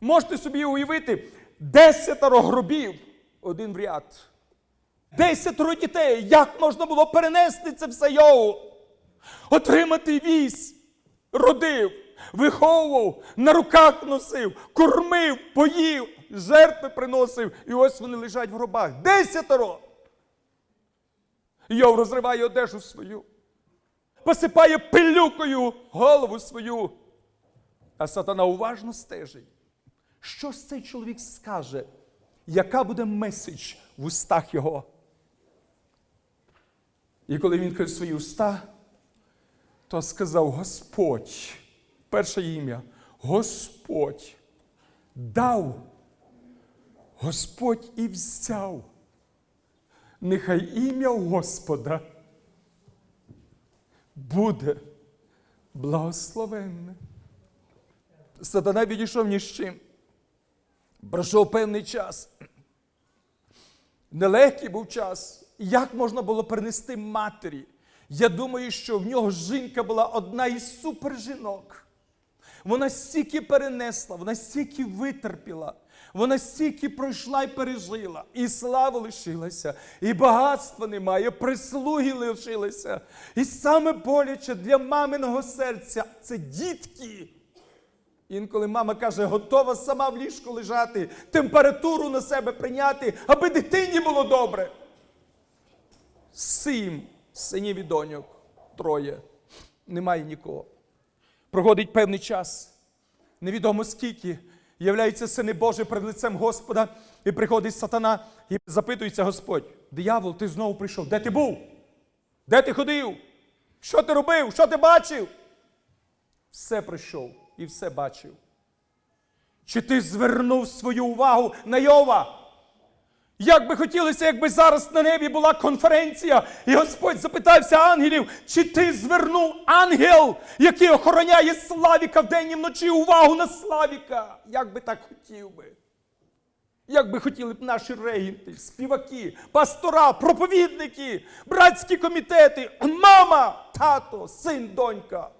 Можете собі уявити, десятеро гробів один в ряд. Десятеро дітей. Як можна було перенести це все Йову? Отримати вісь, родив, виховував, на руках носив, кормив, поїв, жертви приносив. І ось вони лежать в гробах. Десятеро. Йов розриває одежу свою, посипає пилюкою голову свою. А сатана уважно стежить. Що ж цей чоловік скаже? Яка буде меседж в устах його? І коли він каже свої уста, то сказав Господь, перше ім'я, Господь дав, Господь і взяв. Нехай ім'я Господа буде благословенне. Сатана відійшов ні з чим. Пройшов певний час. Нелегкий був час. Як можна було принести матері? Я думаю, що в нього жінка була одна із супержінок. Вона стільки перенесла, вона стільки витерпіла, вона стільки пройшла і пережила, і слава лишилася, і багатства немає, прислуги лишилися. І саме боляче для маминого серця це дітки. Інколи мама каже, готова сама в ліжку лежати, температуру на себе прийняти, аби дитині було добре. Сім синів і доньок, троє. Немає нікого. Проходить певний час, невідомо скільки. Являються сини Божі перед лицем Господа, і приходить сатана і запитується Господь: диявол, ти знову прийшов. Де ти був? Де ти ходив? Що ти робив? Що ти бачив? Все прийшов і все бачив. Чи ти звернув свою увагу на Йова? Як би хотілося, якби зараз на небі була конференція, і Господь запитався ангелів, чи ти звернув ангел, який охороняє Славіка вдень і вночі увагу на Славіка? Як би так хотів би? Як би хотіли б наші регенти, співаки, пастора, проповідники, братські комітети, мама, тато, син, донька.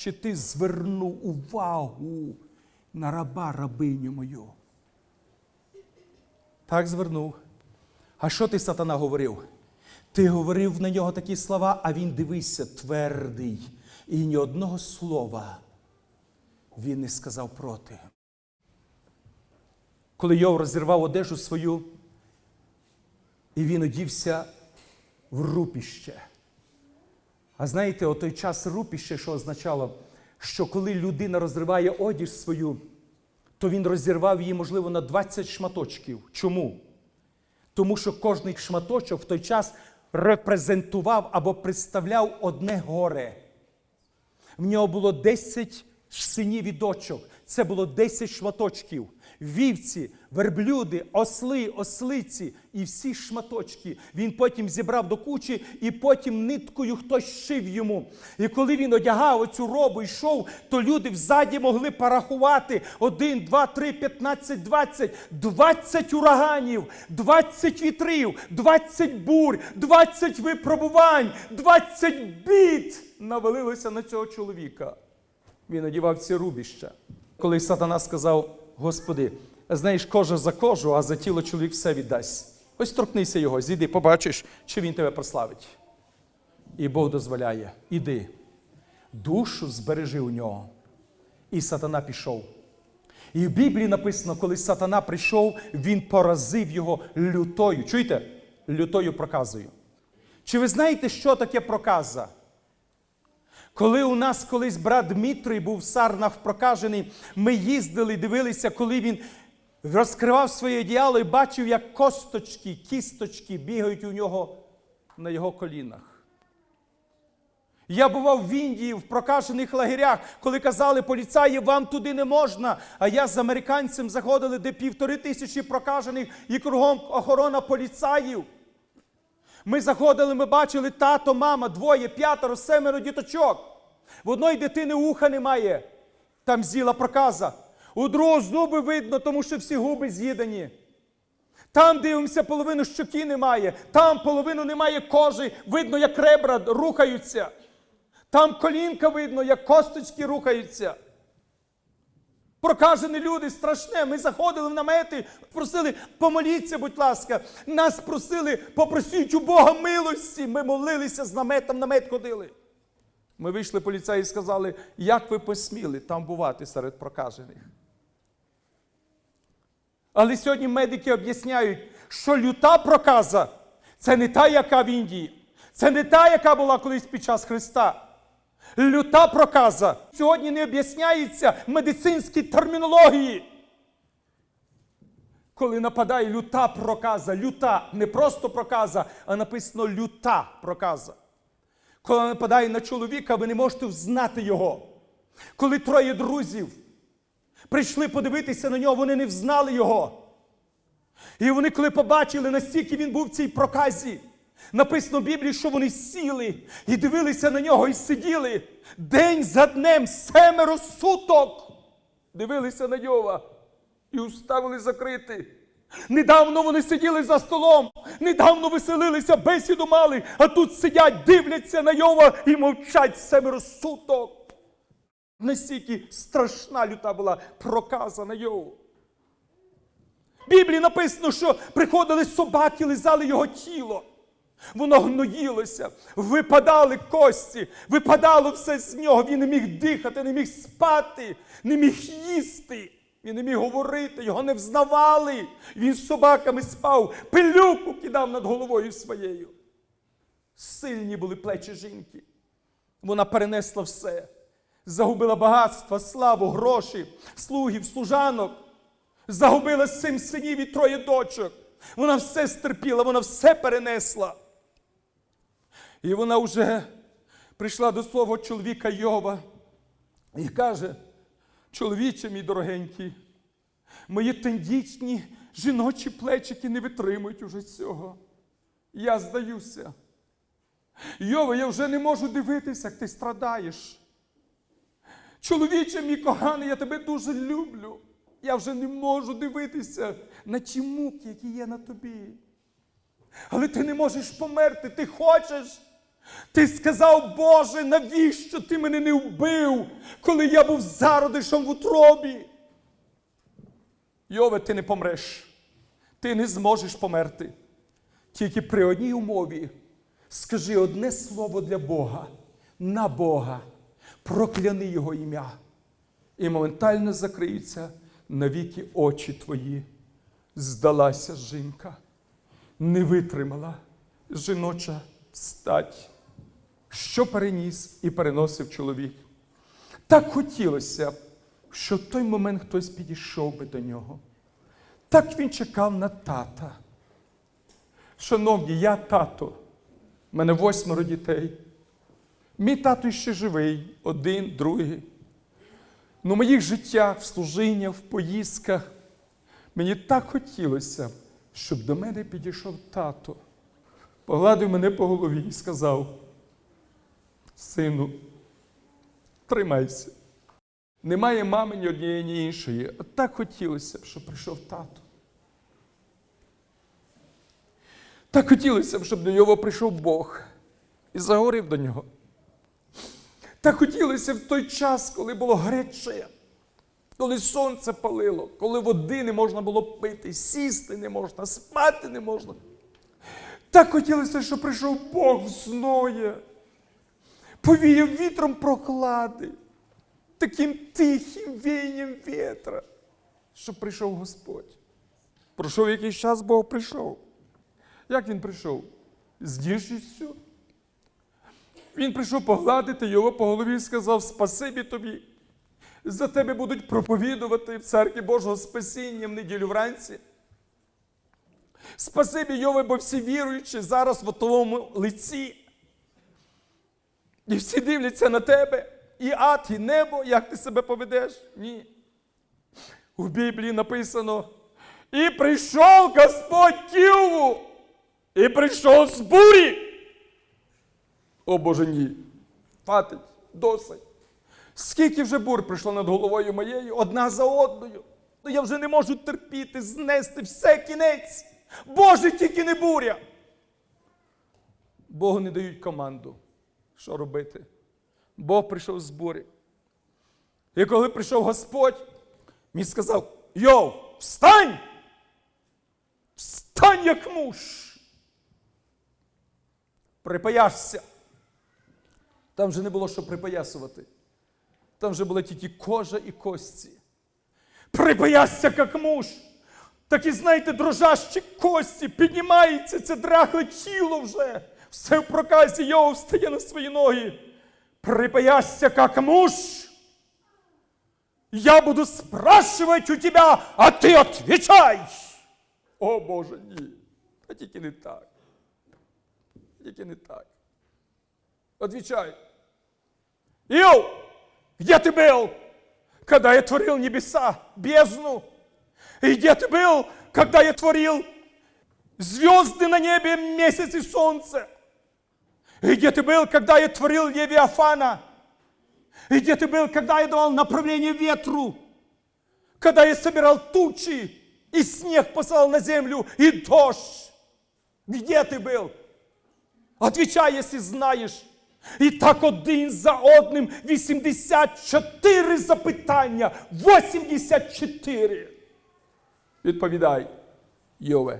Чи ти звернув увагу на раба рабиню мою? Так звернув. А що ти, сатана, говорив? Ти говорив на нього такі слова, а він дивися, твердий, і ні одного слова він не сказав проти. Коли Йов розірвав одежу свою, і він одівся в рупіще. А знаєте, о той час рупіще, що означало, що коли людина розриває одіж свою, то він розірвав її, можливо, на 20 шматочків. Чому? Тому що кожний шматочок в той час репрезентував або представляв одне горе. В нього було 10 синів і дочок. Це було 10 шматочків. Вівці, верблюди, осли, ослиці і всі шматочки. Він потім зібрав до кучі, і потім ниткою хтось шив йому. І коли він одягав оцю робу і йшов, то люди взаді могли порахувати один, два, три, п'ятнадцять, двадцять, двадцять ураганів, двадцять вітрів, двадцять бурь, двадцять випробувань, двадцять бід навалилося на цього чоловіка. Він одівав ці рубіща. Коли сатана сказав, Господи, знаєш, кожа за кожу, а за тіло чоловік все віддасть. Ось торкнися його, зійди, побачиш, чи він тебе прославить. І Бог дозволяє, іди, душу збережи у нього. І сатана пішов. І в Біблії написано, коли сатана прийшов, він поразив його лютою. Чуєте? Лютою проказою. Чи ви знаєте, що таке проказа? Коли у нас колись брат Дмитрий був в сарнах прокажений, ми їздили, дивилися, коли він розкривав своє одіяло і бачив, як косточки, кісточки бігають у нього на його колінах. Я бував в Індії в прокажених лагерях, коли казали поліцаї, вам туди не можна. А я з американцем заходили, де півтори тисячі прокажених і кругом охорона поліцаїв. Ми заходили, ми бачили тато, мама, двоє, п'ятеро, семеро діточок. В одної дитини уха немає, там з'їла проказа. У другого зуби видно, тому що всі губи з'їдені. Там дивимося, половину щоки немає, там половину немає кожи, видно, як ребра рухаються. Там колінка видно, як косточки рухаються. Прокажені люди страшне. Ми заходили в намети, просили, помоліться, будь ласка. Нас просили, попросіть у Бога милості. Ми молилися з наметом, намет ходили. Ми вийшли поліцаї і сказали, як ви посміли там бувати серед прокажених. Але сьогодні медики об'ясняють, що люта проказа це не та, яка в Індії, це не та, яка була колись під час Христа. Люта проказа сьогодні не об'ясняється медицинській термінології. Коли нападає люта проказа, люта, не просто проказа, а написано люта проказа. Коли нападає на чоловіка, ви не можете взнати його. Коли троє друзів прийшли подивитися на нього, вони не взнали його. І вони, коли побачили, настільки він був в цій проказі, написано в Біблії, що вони сіли і дивилися на нього і сиділи день за днем, семеро суток. Дивилися на нього і уставили закрити. Недавно вони сиділи за столом, недавно веселилися, бесіду мали, а тут сидять, дивляться на нього і мовчать семеро суток. Настільки страшна люта була проказа на Йову. В Біблії написано, що приходили собаки, лизали його тіло. Воно гноїлося, випадали кості, випадало все з нього. Він не міг дихати, не міг спати, не міг їсти. Він не міг говорити, його не взнавали. Він з собаками спав, пилюку кидав над головою своєю. Сильні були плечі жінки. Вона перенесла все. Загубила багатство, славу, гроші, слугів, служанок. Загубила сім синів і троє дочок. Вона все стерпіла, вона все перенесла. І вона вже прийшла до свого чоловіка Йова і каже: чоловіче, мій дорогенький, мої тендічні жіночі плечики не витримують уже цього. Я здаюся. Йова, я вже не можу дивитися, як ти страдаєш. Чоловіче, мій коханий, я тебе дуже люблю. Я вже не можу дивитися на ті муки, які є на тобі. Але ти не можеш померти, ти хочеш. Ти сказав, Боже, навіщо ти мене не вбив, коли я був зародишем в утробі? Йове, ти не помреш. Ти не зможеш померти. Тільки при одній умові скажи одне слово для Бога, на Бога, прокляни Його ім'я. І моментально закриються навіки очі твої. Здалася жінка, не витримала жіноча стать, що переніс і переносив чоловік. Так хотілося що в той момент хтось підійшов би до нього. Так він чекав на тата. Шановні, я тато, в мене восьмеро дітей. Мій тато ще живий, один, другий. Ну, моїх життях, в служіннях, в поїздках, мені так хотілося, щоб до мене підійшов тато, погладив мене по голові і сказав: Сину, тримайся. Немає мами ні однієї, ні іншої. А так хотілося б, щоб прийшов тато. Так хотілося б, щоб до нього прийшов Бог і заговорив до нього. Так хотілося в той час, коли було гаряче, коли сонце палило, коли води не можна було пити, сісти не можна, спати не можна. Так хотілося, щоб прийшов Бог зноє, повіяв вітром прохлади, таким тихим віянням вітра, щоб прийшов Господь. Пройшов якийсь час, Бог прийшов. Як він прийшов? З ніжністю. Він прийшов погладити його по голові і сказав: Спасибі тобі. За тебе будуть проповідувати в церкві Божого спасіння в неділю вранці. Спасибі, Йове, бо всі віруючі зараз в твоєму лиці. І всі дивляться на тебе. І ад, і небо, як ти себе поведеш? Ні. У Біблії написано: І прийшов Господь Києву, і прийшов з бурі. О Боже ні. Хватить, досить. Скільки вже бур прийшло над головою моєю, одна за одною. Ну я вже не можу терпіти, знести все кінець. Боже, тільки не буря. Богу не дають команду. Що робити? Бог прийшов з бурі. І коли прийшов Господь, Він сказав: Йов, встань! Встань, як муж! Припаяшся. Там вже не було що припоясувати. Там вже була тільки кожа і кості. Припаяшся, як муж. Так і знаєте, дрожащі кості, піднімається це драхле тіло вже. Все в проказі Йов встає на свої ноги. Припаяшься, як муж. Я буду спрашивать у тебя, а ти отвечай. О Боже, ні. Та тільки не так. Тільки не так. Отвечай. Иов, где ты был, когда я творил небеса, бездну? И где ты был, когда я творил звезды на небе, месяц и солнце? И где ты был, когда я творил Левиафана? И где ты был, когда я давал направление ветру? Когда я собирал тучи и снег посылал на землю и дождь? Где ты был? Отвечай, если знаєш. І так один за одним 84 запитання. 84. Відповідай, Йове.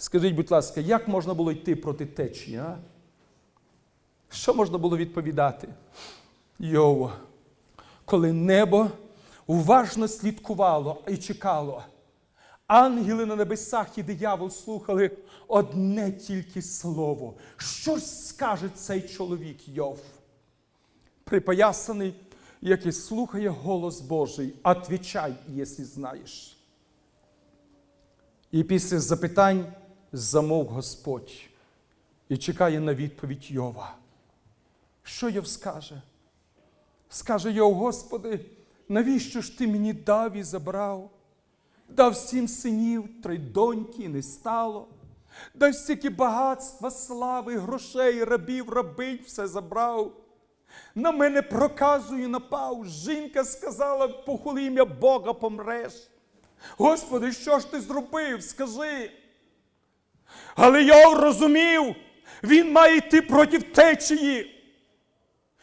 Скажіть, будь ласка, як можна було йти проти течії? а? Що можна було відповідати? Йово, коли небо уважно слідкувало і чекало, ангели на небесах і диявол слухали одне тільки слово. Що скаже цей чоловік Йов? Припоясаний, який слухає голос Божий, отвічай, якщо знаєш. І після запитань замовк Господь і чекає на відповідь Йова. Що Йов скаже? Скаже Йов, Господи, навіщо ж ти мені дав і забрав? Дав сім синів, три доньки і не стало. Дав стільки багатства, слави, грошей, рабів, рабинь, все забрав. На мене проказую напав. Жінка сказала, похули ім'я Бога помреш. Господи, що ж ти зробив? Скажи. Але Йов розумів, він має йти проти течії.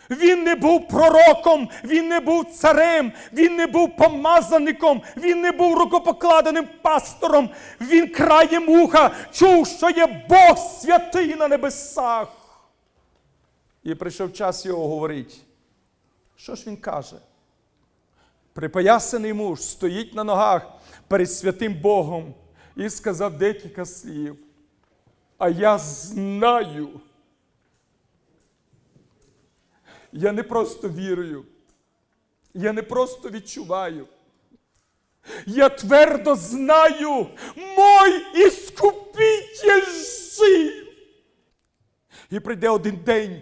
Він не був пророком, він не був царем, він не був помазаником, він не був рукопокладеним пастором. Він краєм уха чув, що є Бог святий на небесах. І прийшов час його говорити. Що ж він каже? Припоясаний муж стоїть на ногах перед святим Богом і сказав декілька слів. А я знаю. Я не просто вірую. Я не просто відчуваю. Я твердо знаю, мой іскупитель жив. І прийде один день,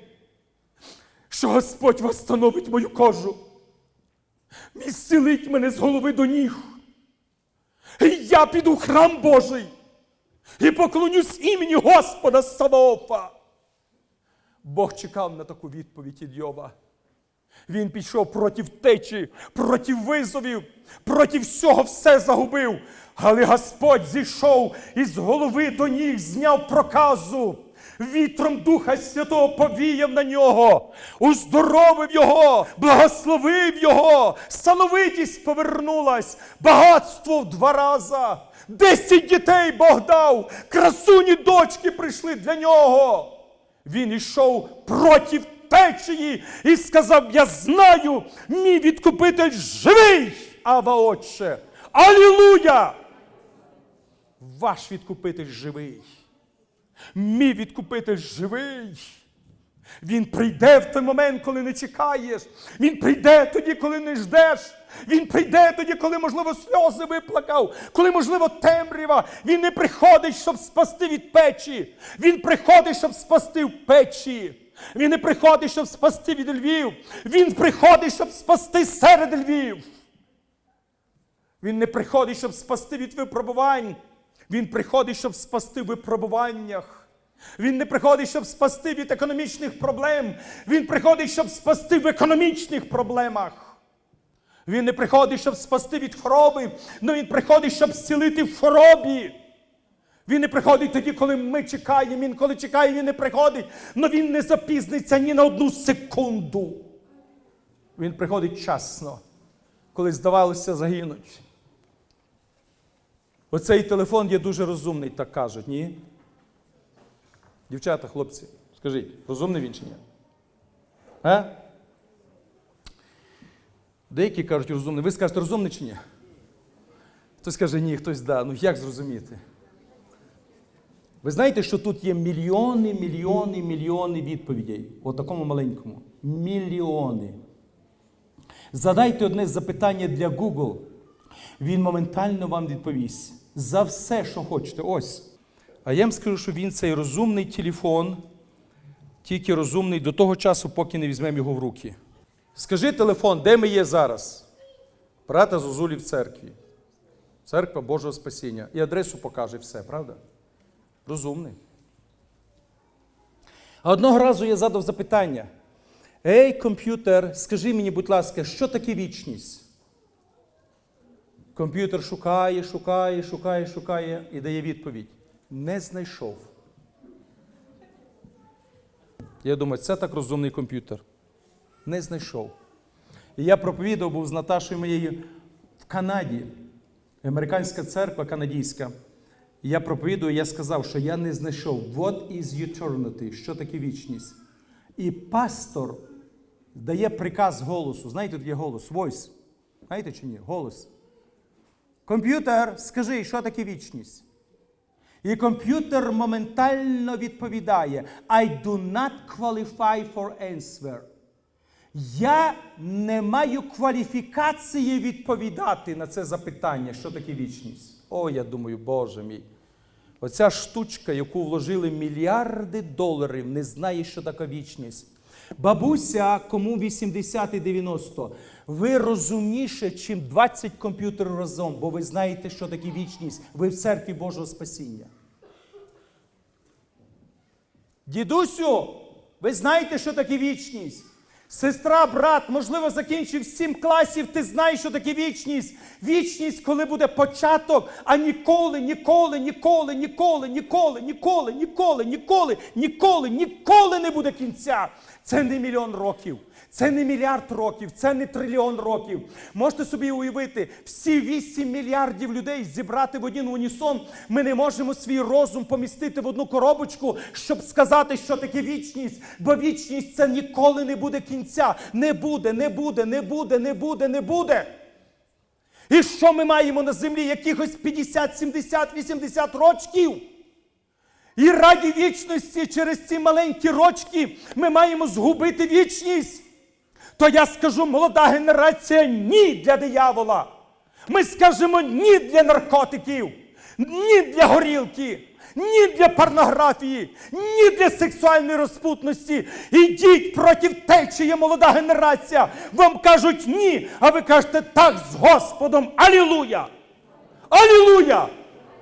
що Господь восстановить мою кожу. І зцілить мене з голови до ніг. І я піду в храм Божий і поклонюсь імені Господа Саваофа. Бог чекав на таку відповідь від. Він пішов проти течі, проти визовів, проти всього все загубив. Але Господь зійшов із голови до ніг, зняв проказу. Вітром Духа Святого повіяв на нього, уздоровив його, благословив його, становитість повернулась, багатство в два рази. Десять дітей Бог дав, красуні дочки прийшли для нього. Він ішов проти течії і сказав: Я знаю, мій відкупитель живий, Ава Отче. Алілуя! Ваш відкупитель живий. Мій відкупитель живий. Він прийде в той момент, коли не чекаєш. Він прийде тоді, коли не ждеш. Він прийде тоді, коли, можливо, сльози виплакав, коли, можливо, темрява. Він не приходить, щоб спасти від печі. Він приходить, щоб спасти в печі. Він не приходить, щоб спасти від львів. Він приходить, щоб спасти серед львів. Він не приходить, щоб спасти від випробувань. Він приходить, щоб спасти в випробуваннях. Він не приходить, щоб спасти від економічних проблем. Він приходить, щоб спасти в економічних проблемах. Він не приходить, щоб спасти від хвороби, але він приходить, щоб зцілити в хворобі. Він не приходить тоді, коли ми чекаємо. Він коли чекає, він не приходить, але він не запізниться ні на одну секунду. Він приходить часно, коли здавалося загинуть. Оцей телефон є дуже розумний, так кажуть, ні? Дівчата, хлопці, скажіть, розумний він чи ні? А? Деякі кажуть розумний. Ви скажете розумний чи ні? Хтось каже ні, хтось да. Ну як зрозуміти? Ви знаєте, що тут є мільйони, мільйони, мільйони відповідей у такому маленькому. Мільйони. Задайте одне запитання для Google. Він моментально вам відповість. За все, що хочете. Ось. А я вам скажу, що він цей розумний телефон, тільки розумний до того часу, поки не візьмемо його в руки. Скажи телефон, де ми є зараз? Брата Зозулі в церкві. Церква Божого Спасіння. І адресу покаже все, правда? Розумний. А одного разу я задав запитання: Ей, комп'ютер, скажи мені, будь ласка, що таке вічність? Комп'ютер шукає, шукає, шукає, шукає і дає відповідь. Не знайшов. Я думаю, це так розумний комп'ютер. Не знайшов. І я проповідав був з Наташою моєю в Канаді, американська церква канадійська. І я проповідую, я сказав, що я не знайшов What is eternity? Що таке вічність? І пастор дає приказ голосу. Знаєте, тут є голос, voice. Знаєте чи ні? Голос. Комп'ютер, скажи, що таке вічність? І комп'ютер моментально відповідає: I do not qualify for answer. Я не маю кваліфікації відповідати на це запитання, що таке вічність. О, я думаю, Боже мій. Оця штучка, яку вложили мільярди доларів, не знає, що таке вічність. Бабуся, кому 80 і 90, ви розумніше, чим 20 комп'ютерів разом, бо ви знаєте, що таке вічність. Ви в церкві Божого спасіння. Дідусю, ви знаєте, що таке вічність? Сестра, брат, можливо, закінчив сім класів, ти знаєш, що таке вічність. Вічність, коли буде початок, а ніколи, ніколи, ніколи, ніколи, ніколи, ніколи, ніколи, ніколи, ніколи, ніколи не буде кінця. Це не мільйон років. Це не мільярд років, це не трильйон років. Можете собі уявити, всі 8 мільярдів людей зібрати в один унісон. Ми не можемо свій розум помістити в одну коробочку, щоб сказати, що таке вічність. Бо вічність це ніколи не буде кінця. Не буде, не буде, не буде, не буде, не буде. І що ми маємо на землі? Якихось 50, 70, 80 рочків. І раді вічності через ці маленькі рочки ми маємо згубити вічність. То я скажу, молода генерація, ні для диявола. Ми скажемо ні для наркотиків, ні для горілки, ні для порнографії, ні для сексуальної розпутності. Ідіть проти течії, молода генерація. Вам кажуть ні, а ви кажете так з Господом. Алілуя! Алілуя!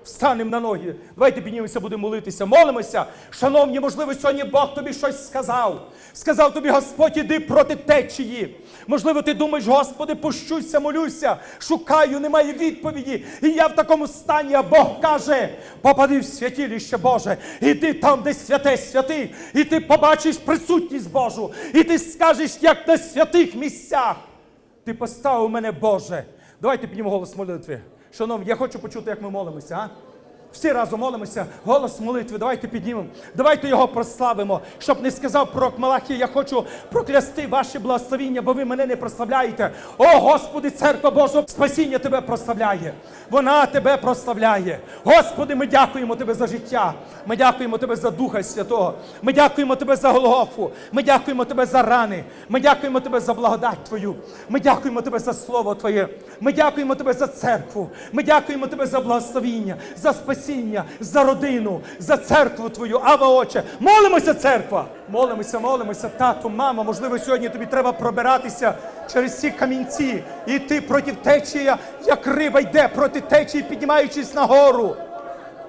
Встанемо на ноги. Давайте піднімемося, будемо молитися, молимося. Шановні, можливо, сьогодні Бог тобі щось сказав. Сказав тобі, Господь, іди проти течії. Можливо, ти думаєш, Господи, пущуся, молюся, шукаю, немає відповіді. І я в такому стані, а Бог каже: попади в святіліще Боже, іди там, де святе святий, і ти побачиш присутність Божу, і ти скажеш, як на святих місцях. Ти поставив мене, Боже. Давайте піднімо голос молитви. Шановні, я хочу почути, як ми молимося. а? Всі разом молимося, голос молитви, давайте піднімемо, давайте його прославимо, щоб не сказав пророк Малахій, я хочу проклясти ваші благословіння, бо ви мене не прославляєте. О, Господи, церква Божа, спасіння тебе прославляє. Вона тебе прославляє. Господи, ми дякуємо Тебе за життя. Ми дякуємо Тебе за Духа Святого. Ми дякуємо Тебе за Голгофу. Ми дякуємо Тебе за рани. Ми дякуємо Тебе за благодать Твою. Ми дякуємо Тебе за Слово Твоє. Ми дякуємо Тебе за церкву. Ми дякуємо Тебе за благословіння, за спасіння, за родину, за церкву Твою. Ава, Отче. Молимося, церква! Молимося, молимося, тату, мама. Можливо, сьогодні тобі треба пробиратися через ці камінці. І ти проти течія, як риба йде проти течії, піднімаючись нагору.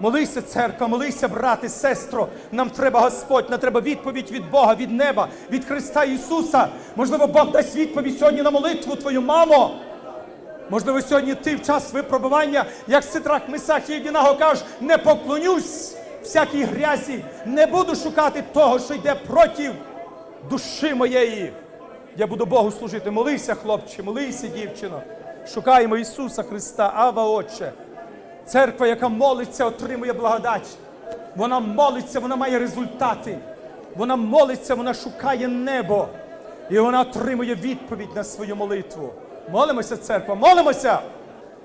Молися, церква, молися, брате, сестро. Нам треба Господь, нам треба відповідь від Бога, від неба, від Христа Ісуса. Можливо, Бог дасть відповідь сьогодні на молитву твою, мамо. Можливо, сьогодні ти в час випробування, як Ситрах Месах і Єдинаго кажеш, не поклонюсь всякій грязі, не буду шукати того, що йде проти душі моєї. Я буду Богу служити. Молися, хлопче, молися, дівчино. Шукаємо Ісуса Христа, Ава Отче. Церква, яка молиться, отримує благодать. Вона молиться, вона має результати. Вона молиться, вона шукає небо. І вона отримує відповідь на свою молитву. Молимося, церква, молимося!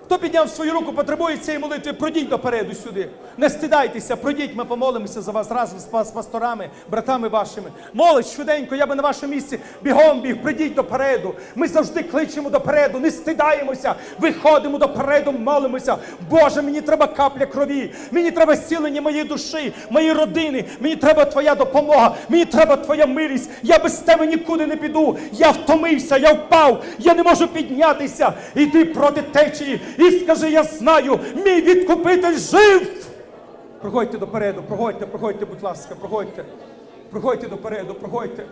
Хто підняв свою руку, потребує цієї молитви, пройдіть допереду сюди. Не стидайтеся, пройдіть, ми помолимося за вас разом з пасторами, братами вашими. Молодь швиденько, я би на вашому місці бігом біг, прийдіть допереду. Ми завжди кличемо допереду, не стидаємося, виходимо допереду, молимося. Боже, мені треба капля крові, мені треба зцілення моєї душі, моєї родини, мені треба Твоя допомога, мені треба Твоя милість. Я без тебе нікуди не піду. Я втомився, я впав, я не можу піднятися. Іди проти течії і скажи, я знаю, мій відкупитель жив. Проходьте допереду, проходьте, проходьте, будь ласка, проходьте. Проходьте допереду, проходьте.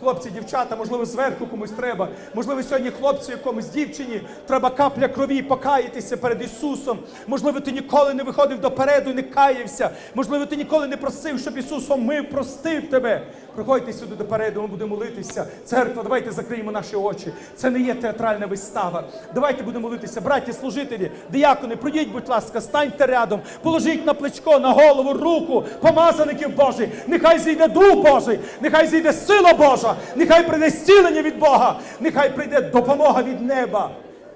Хлопці, дівчата, можливо, зверху комусь треба. Можливо, сьогодні хлопцю якомусь дівчині треба капля крові покаятися перед Ісусом. Можливо, ти ніколи не виходив допереду не каявся. Можливо, ти ніколи не просив, щоб Ісус омив, простив тебе. Проходьте сюди допереду, ми будемо молитися. Церква, давайте закриємо наші очі. Це не є театральна вистава. Давайте будемо молитися. Браті, служителі, диякони, пройдіть, будь ласка, станьте рядом, положіть на плечко, на голову, руку, помазаників Божий. Нехай зійде Дух Божий, нехай зійде сила Божа, нехай прийде зцілення від Бога, нехай прийде допомога від неба.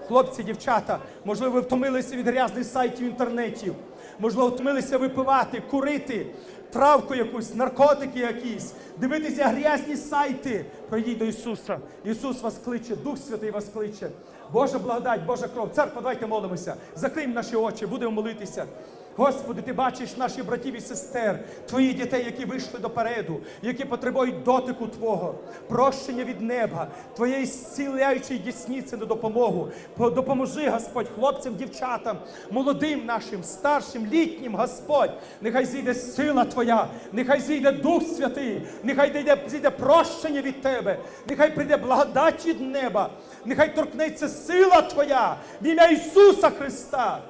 Хлопці, дівчата, можливо, ви втомилися від грязних сайтів інтернетів. Можливо, втомилися випивати, курити, травку якусь, наркотики якісь, дивитися грязні сайти. Пройдіть до Ісуса. Ісус вас кличе, Дух Святий вас кличе. Божа благодать, Божа кров. Церква, давайте молимося. Закриємо наші очі, будемо молитися. Господи, ти бачиш наших братів і сестер, твоїх дітей, які вийшли допереду, які потребують дотику Твого, прощення від неба, Твоєї зціляючої дісниці на допомогу. Допоможи, Господь, хлопцям, дівчатам, молодим нашим, старшим, літнім, Господь. Нехай зійде сила Твоя, нехай зійде Дух Святий, нехай зійде, зійде прощення від Тебе, нехай прийде благодать від неба, нехай торкнеться сила Твоя в ім'я Ісуса Христа.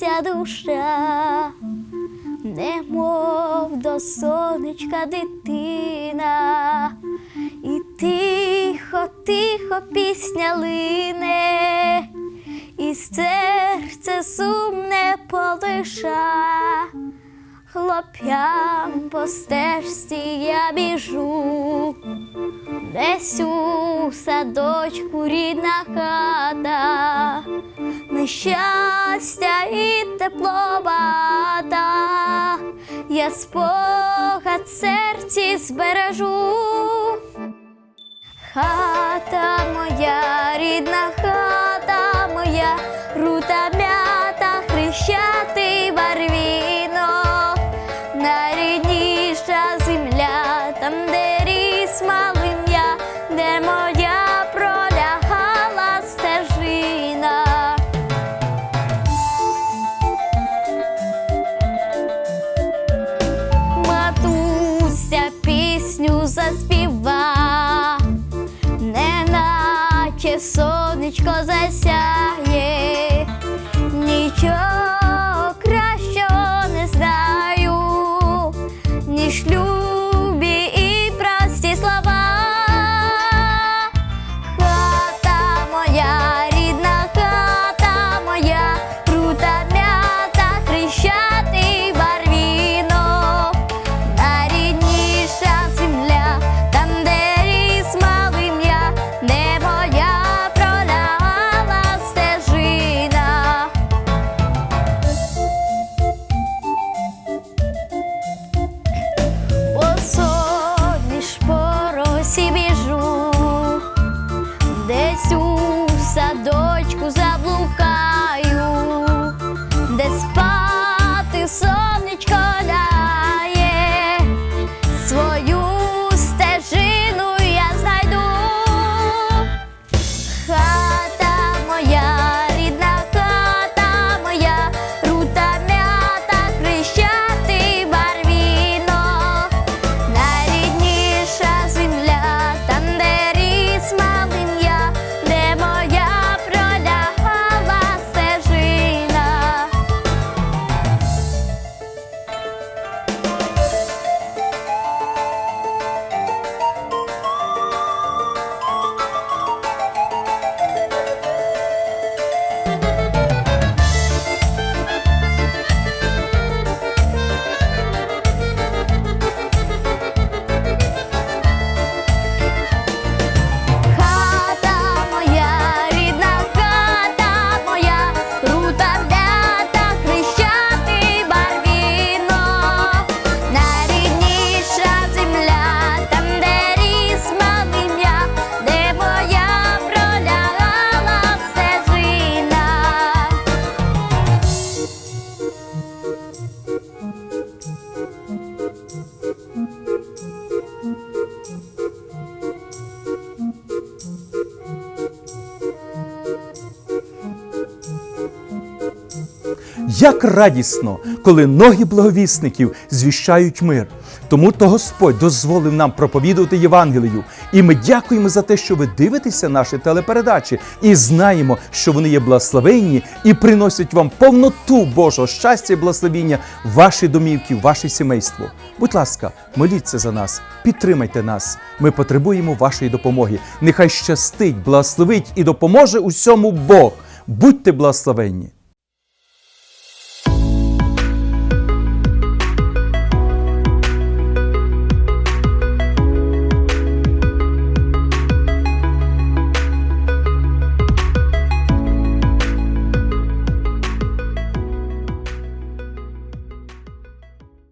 Тягнеться душа, немов до сонечка дитина, і тихо, тихо пісня лине, і серце сумне полиша. Хлоп'ям по стежці я біжу, Десь у садочку рідна хата, нещастя і тепло багата, я спогад серці збережу. Хата моя, рідна хата моя, рута м'ята, хрещатий барвінок, як радісно, коли ноги благовісників звіщають мир. Тому то Господь дозволив нам проповідувати Євангелію. І ми дякуємо за те, що ви дивитеся наші телепередачі і знаємо, що вони є благословенні і приносять вам повноту Божого щастя і благословіння ваші домівки, ваше сімейство. Будь ласка, моліться за нас, підтримайте нас. Ми потребуємо вашої допомоги. Нехай щастить, благословить і допоможе усьому Бог. Будьте благословенні!